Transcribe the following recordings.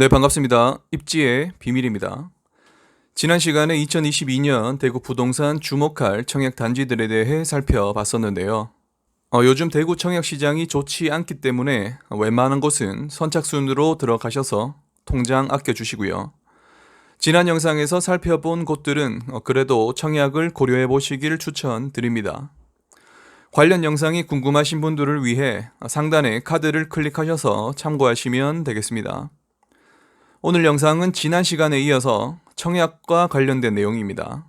네, 반갑습니다. 입지의 비밀입니다. 지난 시간에 2022년 대구 부동산 주목할 청약 단지들에 대해 살펴봤었는데요. 어, 요즘 대구 청약 시장이 좋지 않기 때문에 웬만한 곳은 선착순으로 들어가셔서 통장 아껴주시고요. 지난 영상에서 살펴본 곳들은 어, 그래도 청약을 고려해 보시길 추천드립니다. 관련 영상이 궁금하신 분들을 위해 상단에 카드를 클릭하셔서 참고하시면 되겠습니다. 오늘 영상은 지난 시간에 이어서 청약과 관련된 내용입니다.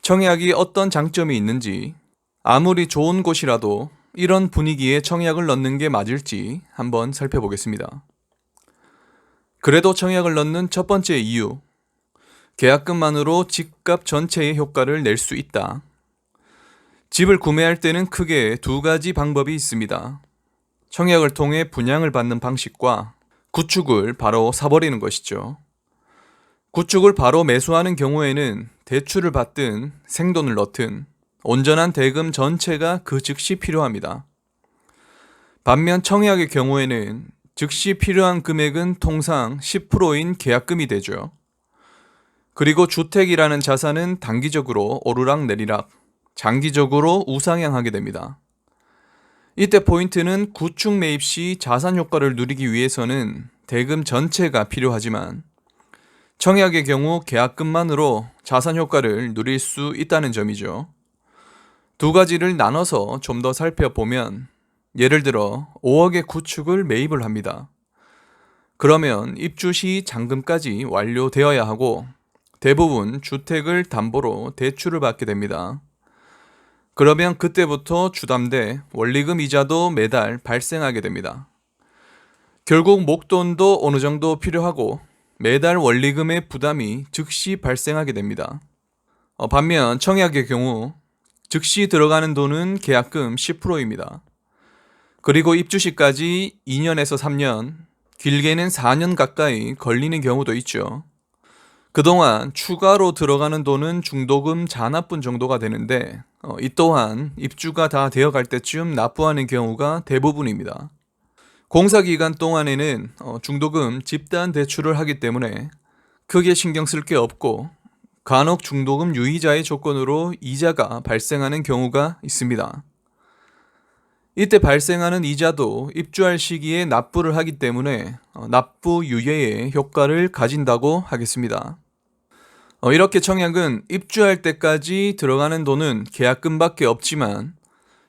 청약이 어떤 장점이 있는지, 아무리 좋은 곳이라도 이런 분위기에 청약을 넣는 게 맞을지 한번 살펴보겠습니다. 그래도 청약을 넣는 첫 번째 이유, 계약금만으로 집값 전체의 효과를 낼 수 있다. 집을 구매할 때는 크게 두 가지 방법이 있습니다. 청약을 통해 분양을 받는 방식과 구축을 바로 사버리는 것이죠. 구축을 바로 매수하는 경우에는 대출을 받든 생돈을 넣든 온전한 대금 전체가 그 즉시 필요합니다. 반면 청약의 경우에는 즉시 필요한 금액은 통상 10%인 계약금이 되죠. 그리고 주택이라는 자산은 단기적으로 오르락 내리락, 장기적으로 우상향하게 됩니다. 이때 포인트는 구축 매입 시 자산 효과를 누리기 위해서는 대금 전체가 필요하지만 청약의 경우 계약금만으로 자산 효과를 누릴 수 있다는 점이죠. 두 가지를 나눠서 좀 더 살펴보면 예를 들어 5억의 구축을 매입을 합니다. 그러면 입주 시 잔금까지 완료되어야 하고 대부분 주택을 담보로 대출을 받게 됩니다. 그러면 그때부터 주담대 원리금 이자도 매달 발생하게 됩니다. 결국 목돈도 어느 정도 필요하고 매달 원리금의 부담이 즉시 발생하게 됩니다. 어, 반면 청약의 경우 즉시 들어가는 돈은 계약금 10%입니다. 그리고 입주 시까지 2년에서 3년, 길게는 4년 가까이 걸리는 경우도 있죠. 그동안 추가로 들어가는 돈은 중도금 잔압분 정도가 되는데 어, 이 또한 입주가 다 되어갈 때쯤 납부하는 경우가 대부분입니다. 공사 기간 동안에는 어, 중도금 집단 대출을 하기 때문에 크게 신경 쓸 게 없고 간혹 중도금 유의자의 조건으로 이자가 발생하는 경우가 있습니다. 이때 발생하는 이자도 입주할 시기에 납부를 하기 때문에 어, 납부 유예의 효과를 가진다고 하겠습니다. 어, 이렇게 청약은 입주할 때까지 들어가는 돈은 계약금밖에 없지만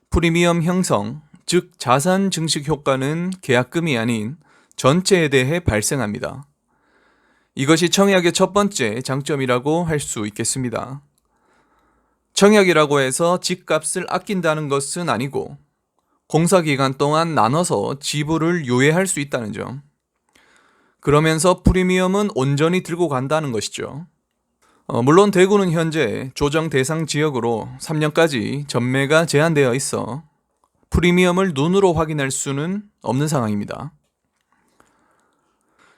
프리미엄 형성, 즉 자산 증식 효과는 계약금이 아닌 전체에 대해 발생합니다. 이것이 청약의 첫 번째 장점이라고 할 수 있겠습니다. 청약이라고 해서 집값을 아낀다는 것은 아니고 공사 기간 동안 나눠서 지불을 유예할 수 있다는 점. 그러면서 프리미엄은 온전히 들고 간다는 것이죠. 어, 물론 대구는 현재 조정 대상 지역으로 3년까지 전매가 제한되어 있어 프리미엄을 눈으로 확인할 수는 없는 상황입니다.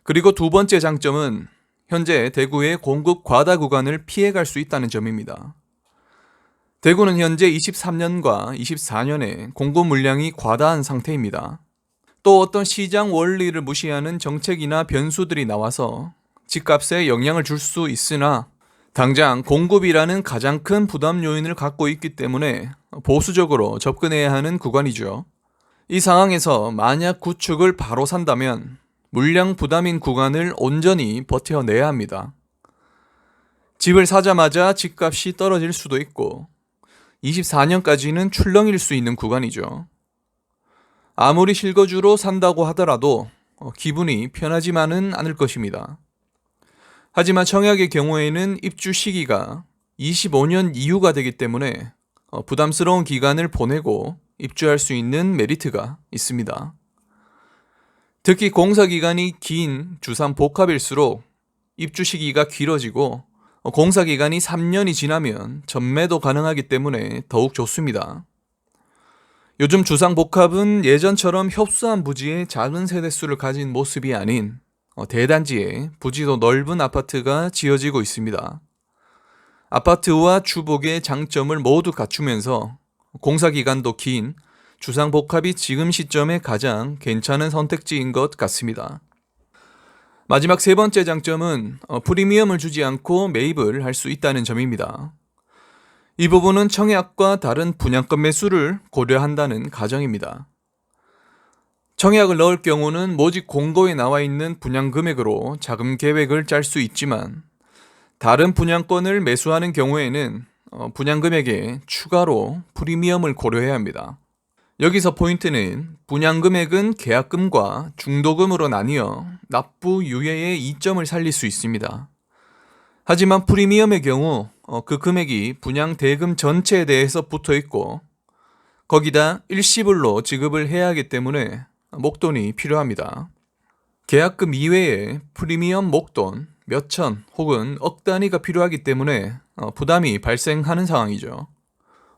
그리고 두 번째 장점은 현재 대구의 공급 과다 구간을 피해갈 수 있다는 점입니다. 대구는 현재 23년과 24년에 공급 물량이 과다한 상태입니다. 또 어떤 시장 원리를 무시하는 정책이나 변수들이 나와서 집값에 영향을 줄 수 있으나 당장 공급이라는 가장 큰 부담 요인을 갖고 있기 때문에 보수적으로 접근해야 하는 구간이죠. 이 상황에서 만약 구축을 바로 산다면 물량 부담인 구간을 온전히 버텨내야 합니다. 집을 사자마자 집값이 떨어질 수도 있고 24년까지는 출렁일 수 있는 구간이죠. 아무리 실거주로 산다고 하더라도 기분이 편하지만은 않을 것입니다. 하지만 청약의 경우에는 입주 시기가 25년 이후가 되기 때문에 어, 부담스러운 기간을 보내고 입주할 수 있는 메리트가 있습니다. 특히 공사 기간이 긴 주상 복합일수록 입주 시기가 길어지고 어, 공사 기간이 3년이 지나면 전매도 가능하기 때문에 더욱 좋습니다. 요즘 주상 복합은 예전처럼 협소한 부지의 작은 세대수를 가진 모습이 아닌 어, 대단지에 부지도 넓은 아파트가 지어지고 있습니다. 아파트와 주복의 장점을 모두 갖추면서 공사 기간도 긴 주상복합이 지금 시점에 가장 괜찮은 선택지인 것 같습니다. 마지막 세 번째 장점은 어, 프리미엄을 주지 않고 매입을 할 수 있다는 점입니다. 이 부분은 청약과 다른 분양권 매수를 고려한다는 가정입니다. 청약을 넣을 경우는 모집 공고에 나와 있는 분양 금액으로 자금 계획을 짤 수 있지만 다른 분양권을 매수하는 경우에는 어, 분양 금액에 추가로 프리미엄을 고려해야 합니다. 여기서 포인트는 분양 금액은 계약금과 중도금으로 나뉘어 납부 유예의 이점을 살릴 수 있습니다. 하지만 프리미엄의 경우 어, 그 금액이 분양 대금 전체에 대해서 붙어 있고 거기다 일시불로 지급을 해야 하기 때문에 목돈이 필요합니다. 계약금 이외에 프리미엄 목돈 몇 천 혹은 억 단위가 필요하기 때문에 어, 부담이 발생하는 상황이죠.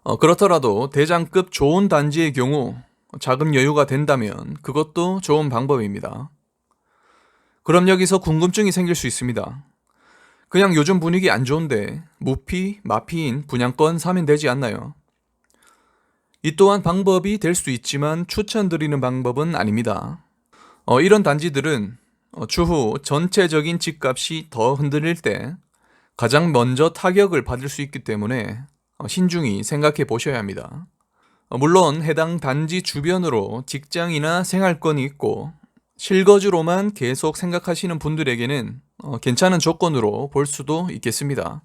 어, 그렇더라도 대장급 좋은 단지의 경우 자금 여유가 된다면 그것도 좋은 방법입니다. 그럼 여기서 궁금증이 생길 수 있습니다. 그냥 요즘 분위기 안 좋은데 무피, 마피인 분양권 사면 되지 않나요? 이 또한 방법이 될 수 있지만 추천드리는 방법은 아닙니다. 어, 이런 단지들은 어, 추후 전체적인 집값이 더 흔들릴 때 가장 먼저 타격을 받을 수 있기 때문에 어, 신중히 생각해 보셔야 합니다. 어, 물론 해당 단지 주변으로 직장이나 생활권이 있고 실거주로만 계속 생각하시는 분들에게는 어, 괜찮은 조건으로 볼 수도 있겠습니다.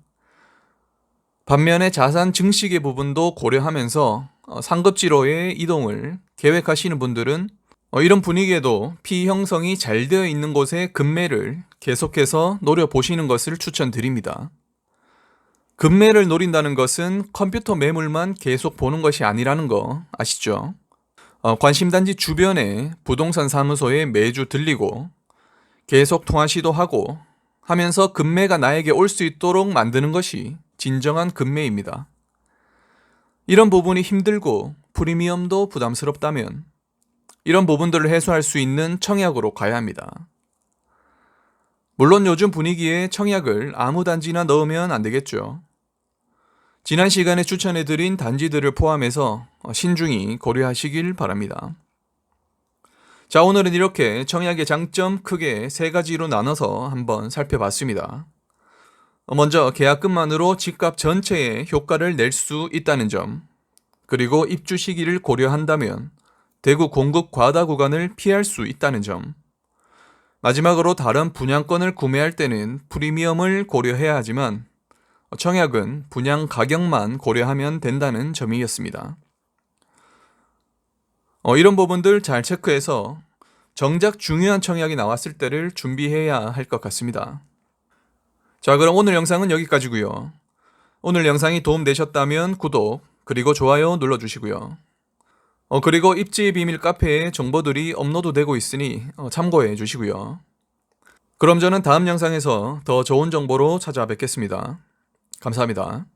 반면에 자산 증식의 부분도 고려하면서 어, 상급지로의 이동을 계획하시는 분들은 어, 이런 분위기에도 피 형성이 잘 되어 있는 곳의 급매를 계속해서 노려보시는 것을 추천드립니다. 급매를 노린다는 것은 컴퓨터 매물만 계속 보는 것이 아니라는 거 아시죠? 어, 관심단지 주변에 부동산 사무소에 매주 들리고 계속 통화 시도하고 하면서 급매가 나에게 올 수 있도록 만드는 것이 진정한 급매입니다. 이런 부분이 힘들고 프리미엄도 부담스럽다면 이런 부분들을 해소할 수 있는 청약으로 가야 합니다. 물론 요즘 분위기에 청약을 아무 단지나 넣으면 안 되겠죠. 지난 시간에 추천해드린 단지들을 포함해서 신중히 고려하시길 바랍니다. 자, 오늘은 이렇게 청약의 장점 크게 세 가지로 나눠서 한번 살펴봤습니다. 먼저 계약금만으로 집값 전체에 효과를 낼 수 있다는 점, 그리고 입주 시기를 고려한다면 대구 공급 과다 구간을 피할 수 있다는 점, 마지막으로 다른 분양권을 구매할 때는 프리미엄을 고려해야 하지만 청약은 분양 가격만 고려하면 된다는 점이었습니다. 어, 이런 부분들 잘 체크해서 정작 중요한 청약이 나왔을 때를 준비해야 할 것 같습니다. 자, 그럼 오늘 영상은 여기까지고요. 오늘 영상이 도움되셨다면 구독, 그리고 좋아요 눌러주시고요. 어, 그리고 입지의 비밀 카페에 정보들이 업로드되고 있으니 어, 참고해 주시고요. 그럼 저는 다음 영상에서 더 좋은 정보로 찾아뵙겠습니다. 감사합니다.